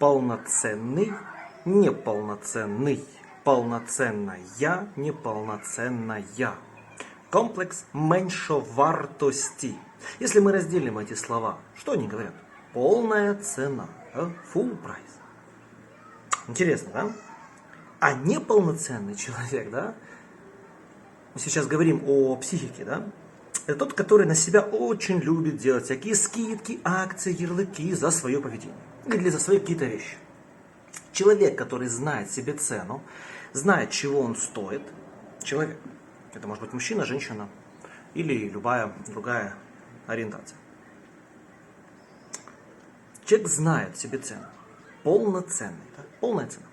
полноценный, неполноценный, полноценная, неполноценная. Комплекс меньшовартости. Если мы разделим эти слова, что они говорят? Полная цена, а? full price. Интересно, да? А неполноценный человек, да? Мы сейчас говорим о психике, да? Это тот, который на себя очень любит делать всякие скидки, акции, ярлыки за свое поведение. Или за свои какие-то вещи. Человек, который знает себе цену, знает, чего он стоит. Человек. Это может быть мужчина, женщина или любая другая ориентация. Человек знает себе цену. Полноценный. Да? Полная цена.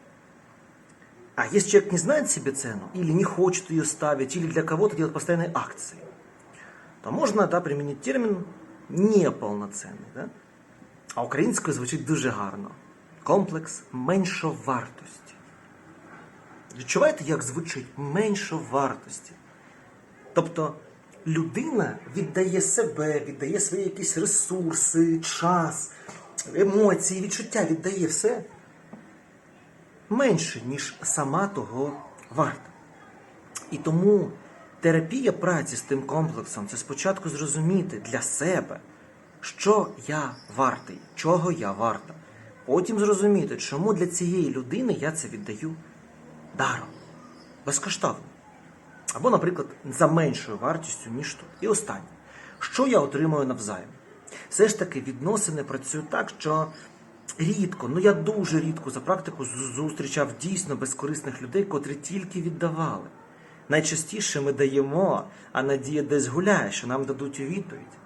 А если человек не знает себе цену, или не хочет ее ставить, или для кого-то делать постоянные акции, то можно да, применить термін неповноцінний. Да? А українською звучить дуже гарно. Комплекс меншовартості. Відчуваєте, як звучить меншовартості? Тобто людина віддає себе, віддає свої якісь ресурси, час, емоції, відчуття, віддає все менше, ніж сама того варта. І тому терапія праці з тим комплексом це спочатку зрозуміти для себе, що я вартий, чого я варта. Потім зрозуміти, чому для цієї людини я це віддаю даром, безкоштовно. Або, наприклад, за меншою вартістю, ніж тут. І останнє. Що я отримую навзаєм? Все ж таки відносини працюють так, що рідко, ну я дуже рідко за практику зустрічав дійсно безкорисних людей, котрі тільки віддавали. Найчастіше ми даємо, а надія десь гуляє, що нам дадуть у відповідь.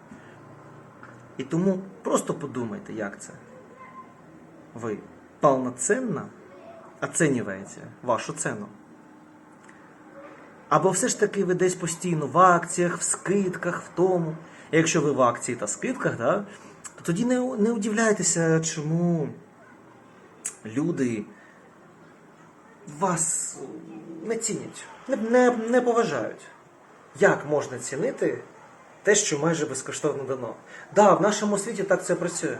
І тому просто подумайте, як це. Ви повноцінно оцінюєте вашу ціну. Або все ж таки ви десь постійно в акціях, в скидках, в тому. Якщо ви в акції та скидках, да, то тоді не, не удивляйтеся, чому люди вас не цінять, не, не, не поважають. Як можна цінити те, що майже безкоштовно дано? Да, в нашому світі так це працює.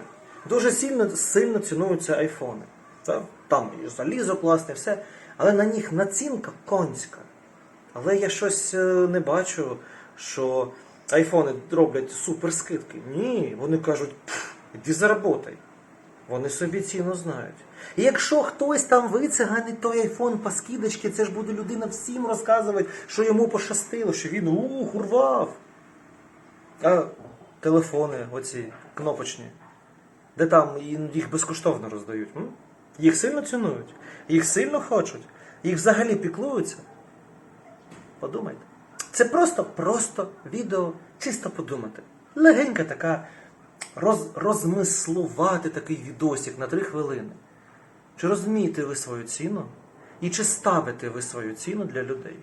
Дуже сильно, сильно цінуються айфони. Та? Там і залізо класне, все. Але на них націнка конська. Але я щось е, не бачу, що айфони роблять супер скидки. Ні, вони кажуть, «Пф, іди заработай. Вони собі ціну знають. І якщо хтось там вициганить той айфон по скидочці, це ж буде людина всім розказувати, що йому пощастило, що він ух, урвав. А телефони, оці кнопочні, де там їх безкоштовно роздають. М? Їх сильно цінують, їх сильно хочуть, їх взагалі піклуються. Подумайте. Це просто, просто відео, чисто подумати. Легенька така роз, розмислувати такий відосик на три хвилини. Чи розумієте ви свою ціну? І чи ставите ви свою ціну для людей?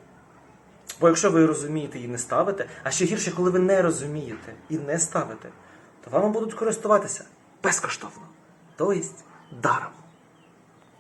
Бо якщо ви розумієте і не ставите, а ще гірше, коли ви не розумієте і не ставите, то вами будуть користуватися безкоштовно, тобто даром.